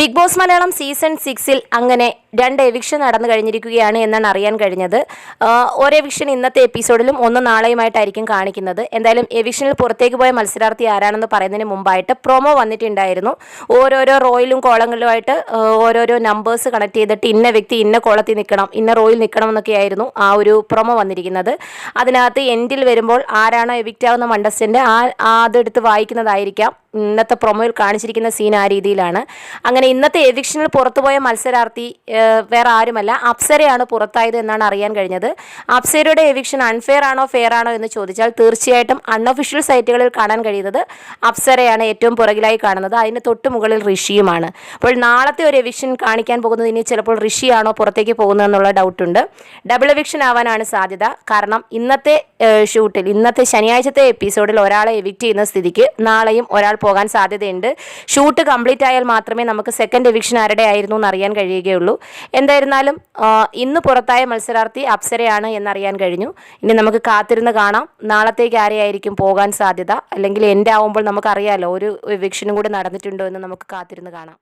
Big boss Malayalam season സിക്സിൽ അങ്ങനെ രണ്ട് എവിക്ഷൻ നടന്നു കഴിഞ്ഞിരിക്കുകയാണ് എന്നാണ് അറിയാൻ കഴിഞ്ഞത്. ഒരു എവിക്ഷൻ ഇന്നത്തെ എപ്പിസോഡിലും ഒന്ന് നാളെയുമായിട്ടായിരിക്കും കാണിക്കുന്നത്. എന്തായാലും എവിക്ഷനിൽ പുറത്തേക്ക് പോയ മത്സരാർത്ഥി ആരാണെന്ന് പറയുന്നതിന് മുമ്പായിട്ട് പ്രൊമോ വന്നിട്ടുണ്ടായിരുന്നു. ഓരോരോ റോയിലും കോളങ്ങളിലുമായിട്ട് ഓരോരോ നമ്പേഴ്സ് കണക്ട് ചെയ്തിട്ട് ഇന്ന വ്യക്തി ഇന്ന കോളത്തിൽ നിൽക്കണം ഇന്ന റോയിൽ നിൽക്കണം എന്നൊക്കെയായിരുന്നു ആ ഒരു പ്രൊമോ വന്നിരിക്കുന്നത്. അതിനകത്ത് എൻഡിൽ വരുമ്പോൾ ആരാണോ എവിക്റ്റ് ആവുന്ന മണ്ടസ്റ്റന്റ് ആ അതെടുത്ത് വായിക്കുന്നതായിരിക്കാം. ഇന്നത്തെ പ്രൊമോയിൽ കാണിച്ചിരിക്കുന്ന സീൻ ആ രീതിയിലാണ്. അങ്ങനെ ഇന്നത്തെ എവിക്ഷനിൽ പുറത്തുപോയ മത്സരാർത്ഥി വേറെ ആരുമല്ല. അപ്സരയാണ് പുറത്തായത് എന്നാണ് അറിയാൻ കഴിഞ്ഞത്. അപ്സരയുടെ എവിക്ഷൻ അൺഫെയർ ആണോ ഫെയർ ആണോ എന്ന് ചോദിച്ചാൽ തീർച്ചയായിട്ടും അൺഒഫീഷ്യൽ സൈറ്റുകളിൽ കാണാൻ കഴിയുന്നത് അപ്സരയാണ് ഏറ്റവും പുറകിലായി കാണുന്നത്. അതിന് തൊട്ട് മുകളിൽ ഋഷിയുമാണ്. അപ്പോൾ നാളത്തെ ഒരു എവിക്ഷൻ കാണിക്കാൻ പോകുന്നത് ഇനി ചിലപ്പോൾ ഋഷിയാണോ പുറത്തേക്ക് പോകുന്നതെന്നുള്ള ഡൗട്ടുണ്ട് ഡബിൾ എവിക്ഷൻ ആവാനാണ് സാധ്യത. കാരണം ഇന്നത്തെ ഷൂട്ടിൽ. ഇന്നത്തെ ശനിയാഴ്ചത്തെ എപ്പിസോഡിൽ ഒരാളെ എവിക്റ്റ് ചെയ്യുന്ന സ്ഥിതിക്ക് നാളെയും ഒരാൾ പോകാൻ സാധ്യതയുണ്ട്. ഷൂട്ട് കംപ്ലീറ്റ് ആയാൽ മാത്രമേ നമുക്ക് സെക്കൻഡ് എവിക്ഷൻ ആരുടെ ആയിരുന്നു എന്ന് അറിയാൻ കഴിയുകയുള്ളൂ. എന്തായിരുന്നാലും ഇന്ന് പുറത്തായ മത്സരാർത്ഥി അപ്സരയാണ് എന്നറിയാൻ കഴിഞ്ഞു. ഇനി നമുക്ക് കാത്തിരുന്ന് കാണാം. നാളത്തേക്ക് ആരെയായിരിക്കും പോകാൻ സാധ്യത? അല്ലെങ്കിൽ എന്റെ ആവുമ്പോൾ നമുക്കറിയാലോ ഒരു എവിക്ഷനും കൂടി നടന്നിട്ടുണ്ടോ എന്ന് നമുക്ക് കാത്തിരുന്ന് കാണാം.